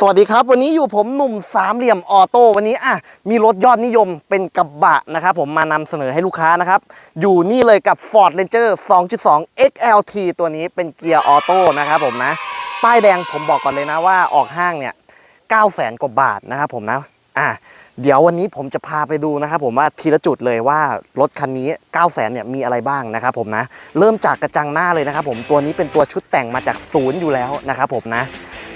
สวัสดีครับ วันนี้อยู่ผมหนุ่มสามเหลี่ยมออโต้วันนี้อะมีรถยอดนิยมเป็นกระบะนะครับผมมานำเสนอให้ลูกค้านะครับ อยู่นี่เลยกับ Ford Ranger 2.2 XLT ตัวนี้เป็นเกียร์ออโต้นะครับผมนะ ป้ายแดงผมบอกก่อนเลยนะว่าออกห้างเนี่ย9 0 0 0 0 0กว่าบาทนะครับผมนะอะเดี๋ยววันนี้ผมจะพาไปดูนะครับผมว่าทีละจุดเลยว่ารถคันนี้ 9 0 0 0 0 0เนี่ยมีอะไรบ้างนะครับผมนะ เริ่มจากกระจังหน้าเลยนะครับผมตัวนี้เป็นตัวชุดแต่งมาจากศูนย์อยู่แล้วนะครับผมนะ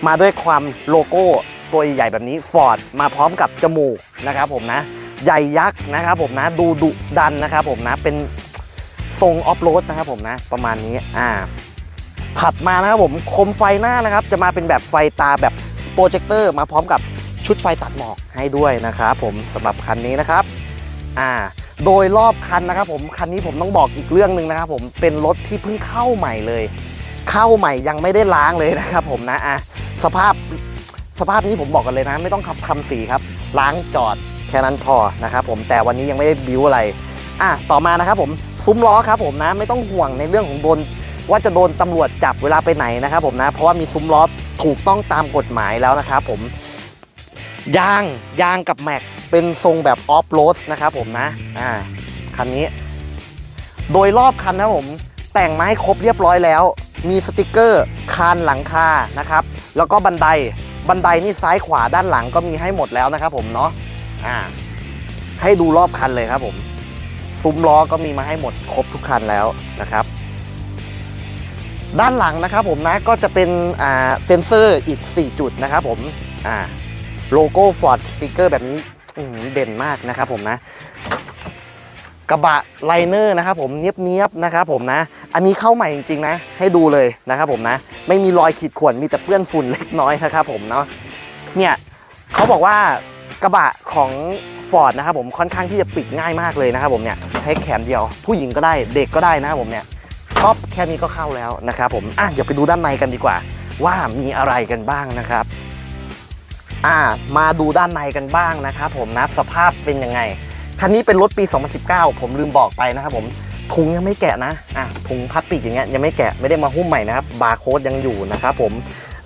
มาด้วยความโลโก้ตัวใหญ่แบบนี้ Ford มาพร้อมกับจมูกนะครับผมนะ ใหญ่ยักษ์นะครับผมนะดูดุดันนะครับผมนะเป็นทรงออฟโรดนะครับผมนะประมาณนี้อ่าถัดมานะครับผมคมไฟหน้านะครับ จะมาเป็นแบบไฟตาแบบโปรเจคเตอร์มาพร้อมกับชุดไฟตัดหมอกให้ด้วยนะครับผมสำหรับคันนี้นะครับอ่าโดยรอบคันนะครับผมคันนี้ผมต้องบอกอีกเรื่องหนึ่งนะครับผมเป็นรถที่เพิ่งเข้าใหม่เลย เข้าใหม่ยังไม่ได้ล้างเลยนะครับผมนะอะ สภาพสภาพนี้ผมบอกกันเลยนะ ไม่ต้องขับทำสีครับ ล้างจอดแค่นั้นพอนะครับผมแต่วันนี้ยังไม่ได้บิวอะไรอะต่อมานะครับผมซุ้มล้อครับผมนะไม่ต้องห่วงในเรื่องของโดนว่าจะโดนตำรวจจับเวลาไปไหนนะครับผมนะเพราะว่ามีซุ้มล้อถูกต้องตามกฎหมายแล้วนะครับผมยางยางกับแม็กเป็นทรงแบบออฟโรดนะครับผมนะอ่าคันนี้ โดยรอบคันนะผมแต่งมาให้ครบเรียบร้อยแล้ว มีสติกเกอร์คานหลังคานะครับ แล้วก็บันไดบันไดนี่ซ้ายขวาด้านหลังก็มีให้หมดแล้วนะครับผมเนาะอ่าให้ดูรอบคันเลยครับผมซุ้มล้อก็มีมาให้หมดครบทุกคันแล้วนะครับ ด้านหลังนะครับผมนะก็จะเป็นอ่าเซ็นเซอร์อีก 4 จุดนะครับผมอ่าโลโก้ Ford สติกเกอร์แบบนี้เด่นมากนะครับผมนะ กระบะไลเนอร์นะครับผมเนียบๆนะครับผมนะ อันนี้เข้าใหม่จริงๆนะ ให้ดูเลยนะครับผมนะ ไม่มีรอยขีดข่วนมีแต่เปื้อนฝุ่นเล็กน้อยนะครับผมเนาะเนี่ยเขาบอกว่ากระบะของ Ford นะครับผมค่อนข้างที่จะปิดง่ายมากเลยนะครับผมเนี่ยใช้แขนเดียว ผู้หญิงก็ได้เด็กก็ได้นะครับผมเนี่ยก็แค่นี้ก็เข้าแล้วนะครับผมอะเดี๋ยวไปดูด้านในกันดีกว่า ว่ามีอะไรกันบ้างนะครับอ่ามาดูด้านในกันบ้างนะครับผมนะสภาพเป็นยังไง คันนี้เป็นรถปี 2019 ผมลืมบอกไปนะครับผมถุงยังไม่แกะนะอะถุงพลาสติกอย่างเงี้ยยังไม่แกะไม่ได้มาหุ้มใหม่นะครับบาร์โค้ดยังอยู่นะครับผม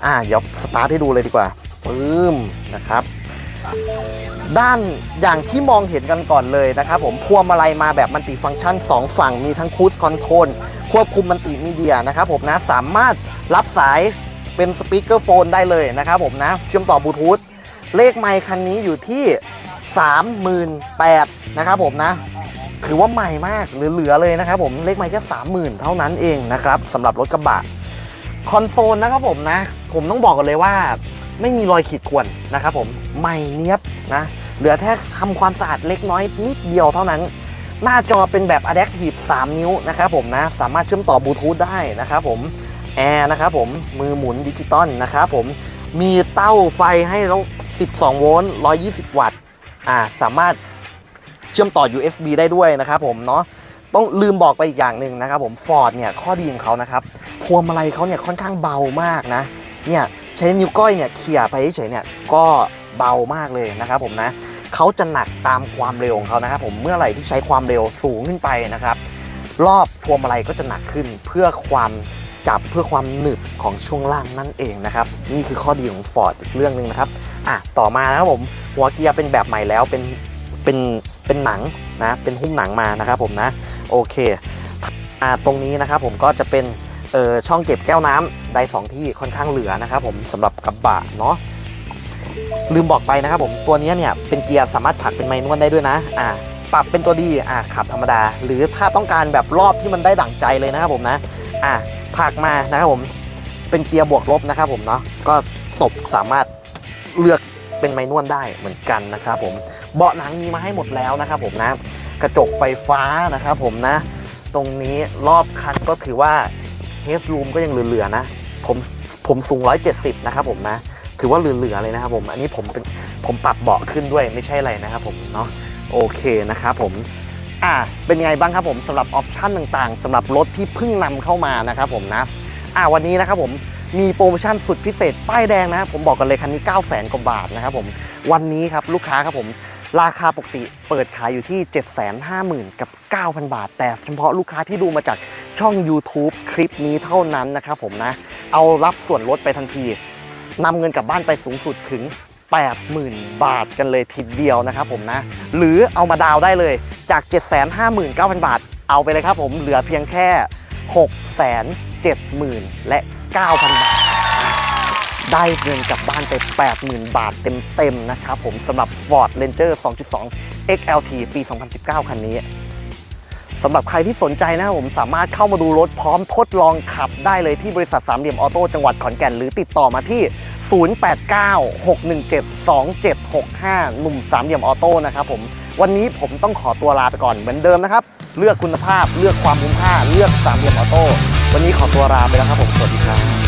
อ่าเดี๋ยวสตาร์ทให้ดูเลยดีกว่าปึ้มนะครับ ด้านอย่างที่มองเห็นกันก่อนเลยนะครับผมพวงมาลัยมาแบบมัลติฟังก์ชัน 2 ฝั่งมีทั้งคูสคอนโทรลควบคุมมัลติมีเดียนะครับผมนะสามารถรับสายเป็นสปีกเกอร์โฟนได้เลยนะครับผมนะ เชื่อมต่อบลูทูธเลขไมค์คันนี้อยู่ที่ 38,000นะครับผมนะถือว่าใหม่มากเหลือๆเลยนะครับผมเลขไมค์แค่30,000 เท่านั้นเองนะครับสำหรับรถกระบะคอนโซลนะครับผมนะ ผมต้องบอกกันเลยว่า ไม่มีรอยขีดข่วนนะครับผมใหม่เนี้ยบนะเหลือแค่ทำความสะอาดเล็กน้อยนิดเดียวเท่านั้น หน้าจอเป็นแบบ Adaptive 3 นิ้วนะครับผมนะสามารถเชื่อมต่อบลูทูธได้นะครับผมแอร์นะครับผมมือหมุนดิจิตอลนะครับผมมีเต้าไฟให้แล้ว 12 โวลต์ 120 วัตต์ อ่าสามารถเชื่อมต่อ USB ได้ด้วยนะครับผมเนาะต้องลืมบอกไปอีกอย่างหนึ่งนะครับผม Ford เนี่ยข้อดีของเขานะครับพวงมาลัยเขาเนี่ยค่อนข้างเบามากนะเนี่ยใช้นิ้วก้อยเนี่ยเขี่ยไปเฉยเนี่ยก็เบามากเลยนะครับผมนะเขาจะหนักตามความเร็วของเขานะครับผมเมื่อไหร่ที่ใช้ความเร็วสูงขึ้นไปนะครับรอบพวงมาลัยก็จะหนักขึ้นเพื่อความจับเพื่อความหนึบของช่วงล่างนั่นเองนะครับนี่คือข้อดีของ Ford อีกเรื่องหนึ่งนะครับอะต่อมานะครับผม หัวเกียร์เป็นแบบใหม่แล้วเป็นเป็นเป็นหนังนะเป็นหุ้มหนังมานะครับผมนะโอเคอ่าตรงนี้นะครับผมก็จะเป็นเอ่อช่องเก็บแก้วน้ำได้สองที่ค่อนข้างเหลือนะครับผมสำหรับกระบะเนาะลืมบอกไปนะครับผมตัวนี้เนี่ยเป็นเกียร์สามารถผลักเป็นไมนวลได้ด้วยนะอ่าปรับเป็นตัวดีอ่าขับธรรมดา หรือถ้าต้องการแบบรอบที่มันได้ดั่งใจเลยนะครับผมนะอ่าผลักมานะครับผมเป็นเกียร์บวกลบนะครับผมเนาะก็ตบสามารถเลือก เป็นไม้นวลได้เหมือนกันนะครับผมเบาะหนังมีมาให้หมดแล้วนะครับผมนะกระจกไฟฟ้านะครับผมนะ ตรงนี้รอบคันก็ถือว่าเฮดรูมก็ยังเหลือๆนะ ผมผมสูง 170 นะครับผมนะ ถือว่าเหลือๆเลยนะครับผม อันนี้ผมเป็นผมปรับเบาะขึ้นด้วยไม่ใช่อะไรนะครับผมเนาะโอเคนะครับผมอ่าเป็นไงบ้างครับผมสำหรับออปชั่นต่างๆสำหรับรถที่เพิ่งนำเข้ามานะครับผมนะอ่าวันนี้นะครับผม มีโปรโมชั่นสุดพิเศษ ป้ายแดงนะครับผมบอกกันเลยคันนี้ 9 0 0 0 0 0กว่าบาทนะครับผมวันนี้ครับลูกค้าครับผมราคาปกติเปิดขายอยู่ที่ 750,000 กับ 9,000 บาท แต่เฉพาะลูกค้าที่ดูมาจากช่อง YouTube คลิปนี้เท่านั้นนะครับผมนะ เอารับส่วนลดไปทันทีนำเงินกลับบ้านไปสูงสุดถึง 80,000 บาทกันเลยทีเดียวนะครับผมนะ หรือเอามาดาวได้เลยจาก 759,000 บาท เอาไปเลยครับผมเหลือเพียงแค่ 670,000 และ 9,000 บาท ได้เงินกลับบ้านไป 80,000 บาทเต็มๆนะครับผมสำหรับ Ford Ranger 2.2 XLT ปี 2019 คันนี้สำหรับใครที่สนใจนะครับผมสามารถเข้ามาดูรถพร้อมทดลองขับได้เลยที่บริษัทสามเหลี่ยมออโต้จังหวัดขอนแก่นหรือติดต่อมาที่ 0896172765 หนุ่มสามเหลี่ยมออโต้นะครับผมวันนี้ผมต้องขอตัวลาไปก่อนเหมือนเดิมนะครับ เลือกคุณภาพเลือกความคุ้มค่า เลือกสามเหลี่ยมออโต้ วันนี้ขอตัวลาไปแล้วครับผม สวัสดีครับ